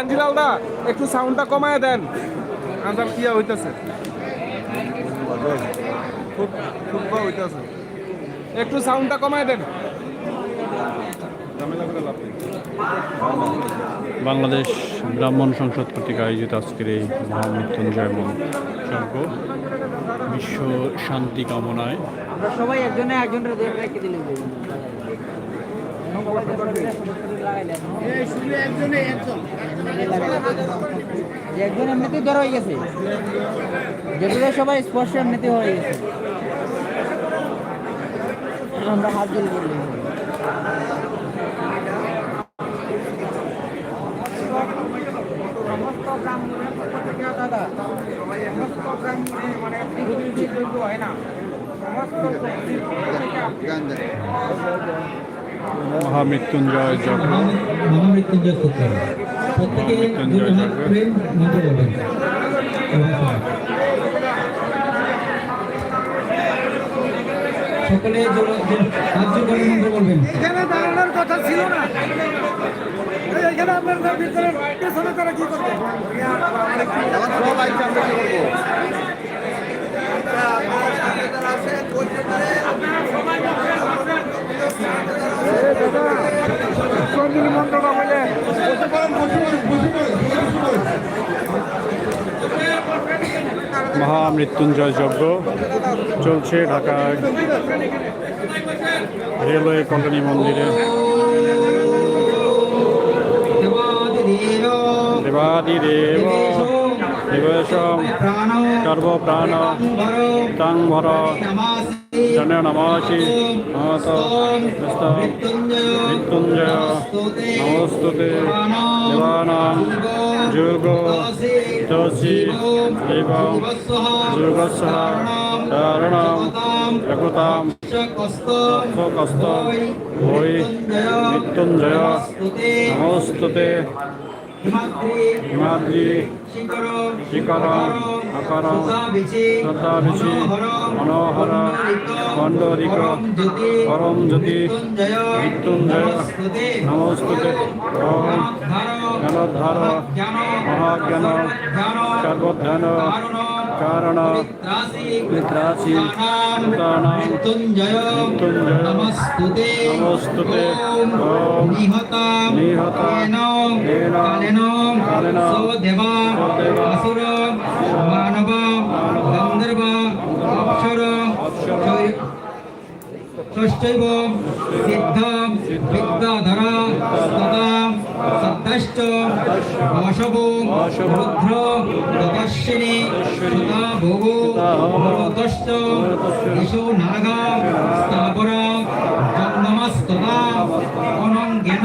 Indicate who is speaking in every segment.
Speaker 1: কাঞ্জিলালদা একটু সাউন্ডটা কমায় দেন। আন্দার কি হইতেছে। খুব খুব বা হইতেছে। একটু সাউন্ডটা কমায় দেন।
Speaker 2: বাংলাদেশ ব্রাহ্মণ সংসদ কর্তৃক আয়োজিত আজকের এই মহামৃত্যুঞ্জয় যজ্ঞ বিশ্ব শান্তি কামনায়
Speaker 3: আমরা সবাই একজনে একজনের একজন এমনিতেই ধরা হয়ে গেছে। যেগুলো সবাই স্পর্শ এমনিতে হয়ে গেছে। আমরা হাত জল করলে দাদা মানে হয় না
Speaker 2: মহামৃত্যুঞ্জয় যজ্ঞ।
Speaker 4: মহামৃত্যুঞ্জয় সূত্র প্রত্যেকে দুটো হাত করে মন্ত্র বলবেন সকলে জোর- জোর- হাত জোর করে মন্ত্র বলবেন।
Speaker 5: এখানে দাঁড়ানোর কথা ছিল না। এখানে আপনার ভিতরে পেছনে তারা কি করবে? মন্ত্রটা বলে
Speaker 2: মহামৃত্যুঞ্জয় যজ্ঞ চলছে ঢাকায় রেলওয়ে কলোনি মন্দিরে। দেবাদিদেব দেবেশ
Speaker 4: প্রাণ
Speaker 2: সর্বপ্রাণ তাং ভর शननमासि माता मृत्युञ्जय नमोऽस्तु ते देवानां जुर्गो तसि एवं दुर्गस्सः शरणं प्रकृतां कस्त वै मृत्युञ्जय नमोऽस्तु হিমাদ্রি মনোহর পরম জ্যোতি মৃত্যুঞ্জয় নমস্তুতে মহাজ্ঞান সর্বজ্ঞান কারণ মিত্রাসি ভূতানাং
Speaker 4: মৃত্যুঞ্জয়
Speaker 2: মৃত্যুঞ্জয়
Speaker 4: নমস্তুতে
Speaker 2: নমস্তুতে
Speaker 4: ওম
Speaker 2: ওম
Speaker 4: নিহতাম
Speaker 2: নিহতাম
Speaker 4: কালেন
Speaker 2: কালেন
Speaker 4: কালেন
Speaker 2: কালেন
Speaker 4: সদেবা
Speaker 2: সদেব
Speaker 4: আসুর মানব গন্ধর্ব অক্ষর ষষ্ঠৈব সিদ্ধ বিদ্যাধর তথা সদ্দশ্চ বশব রুদ্র তপস্বিনী সুতা ভোগো মরতশ্চ দিশো নাগা স্থাপরা জন্মস্তদা অনঙ্গেন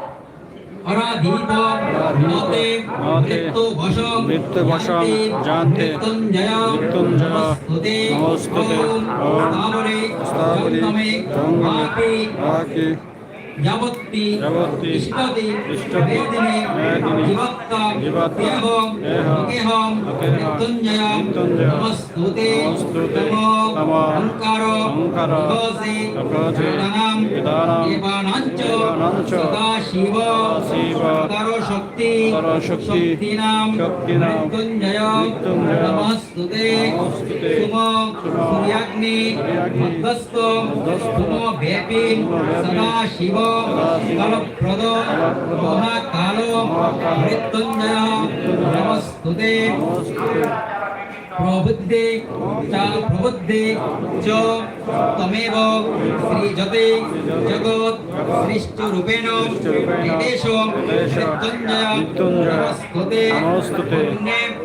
Speaker 4: পরাধীত মতে
Speaker 2: মৃত্যু
Speaker 4: বশ
Speaker 2: মৃত্যু
Speaker 4: যাবত
Speaker 2: ব্যক্তি
Speaker 4: ইষ্টদি
Speaker 2: বেদিনী
Speaker 4: জীবত্ত দেহং
Speaker 2: অকেহং
Speaker 4: মৃত্যুঞ্জয়ং নমস্তুতে
Speaker 2: তমো
Speaker 4: অহংকার
Speaker 2: ফলপ্রদ
Speaker 4: মহাকাল
Speaker 2: মৃত্যুঞ্জয়
Speaker 4: নমস্তুতে
Speaker 2: প্রবুদ্ধে
Speaker 4: চ
Speaker 2: প্রবুদ্ধে
Speaker 4: চ
Speaker 2: তমেব
Speaker 4: শ্রীজতে
Speaker 2: জগৎ
Speaker 4: সৃষ্টরূপেণ নির্দেশ মৃত্যুঞ্জয় নমস্তুতে পুণ্যে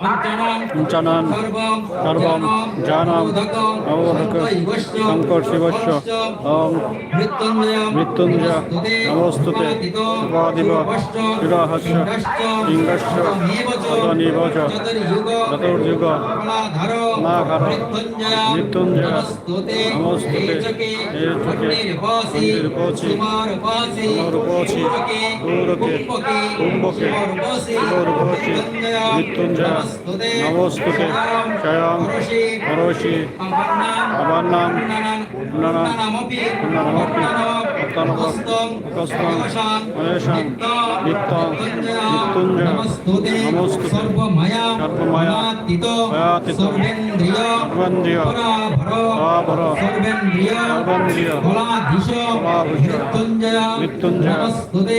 Speaker 4: পঞ্চানন সর্বম জানাম অবধক শঙ্কর শিবস্য ওম মৃত্যুঞ্জয় নমস্তুতে উপাদিব শিরহস্য লিঙ্গস্য তদনিব চ চতুর্যুগ নাঘর মৃত্যুঞ্জয় নমস্তুতে হে চকে মন্দিরপোচি মরুপোচি দূরকে কুম্ভকে শিবরূপোচি মৃত্যুঞ্জয় নমস্তুতে স্বয়ং অতনব অকস্তম মহেশম নিত্যম মৃত্যুঞ্জয় নমস্তুতে সর্বমায়া অয়াতীত সর্বেন্দ্রিয় পরাভর সর্বেন্দ্রিয় ফলাধীশ মৃত্যুঞ্জয় মৃত্যুঞ্জয় নমস্তুতে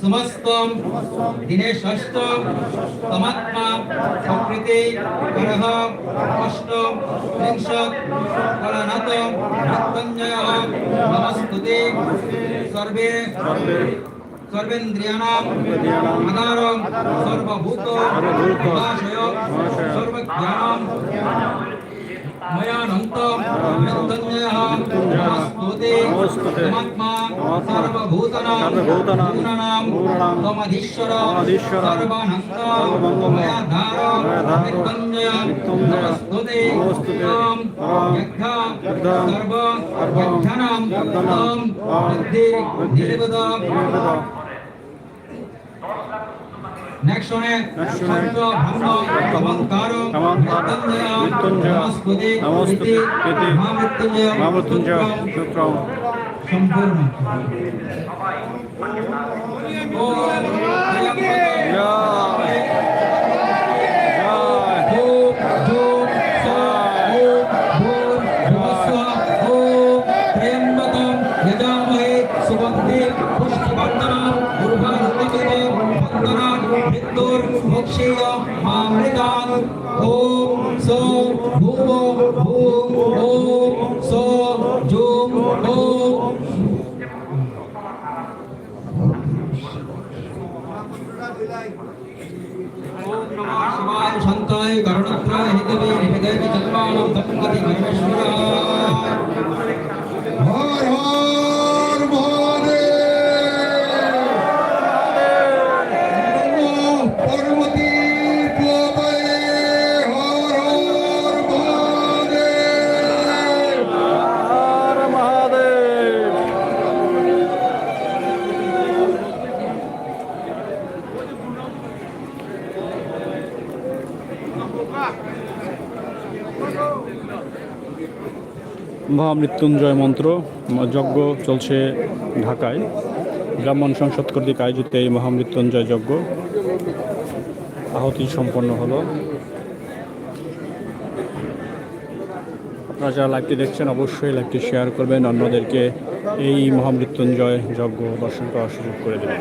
Speaker 4: সমস্তম দিনে ষষ্ঠ তমাত্মা প্রকৃতি করহ অষ্ট ত্রিংশত কলনত মৃত্যুঞ্জয় নমস্তুতে। সর্বে সর্বেন্দ্রিয়াণাম আধারম সর্বভূত মহাশয় সর্বজ্ঞানম। ময়ানন্তম মৃত্যুঞ্জয় নমস্তুতে। পরমাত্মা সর্বভূতনাম পূর্ণনাম তমধীশ্বর সর্বানন্ত ময়াধার মৃত্যুঞ্জয় নমস্তুতে ওম যজ্ঞা সর্ব যজ্ঞানাম ওম বুদ্ধি নিবেদম নেক্সট ওনে সত্য ব্রহ্ম তমন্তার
Speaker 3: ओम
Speaker 4: মহামৃত্যুঞ্জয় মন্ত্র, যজ্ঞ চলছে ঢাকায়। ব্রাহ্মণ সংসদ কর্তৃক আয়োজিত এই মহামৃত্যুঞ্জয় যজ্ঞ আহতি সম্পন্ন হলো। আপনারা যারা লাইভটি দেখছেন, অবশ্যই লাইভটি শেয়ার করবেন। অন্যদেরকে এই মহামৃত্যুঞ্জয় যজ্ঞ দর্শন করার সুযোগ করে দেবেন।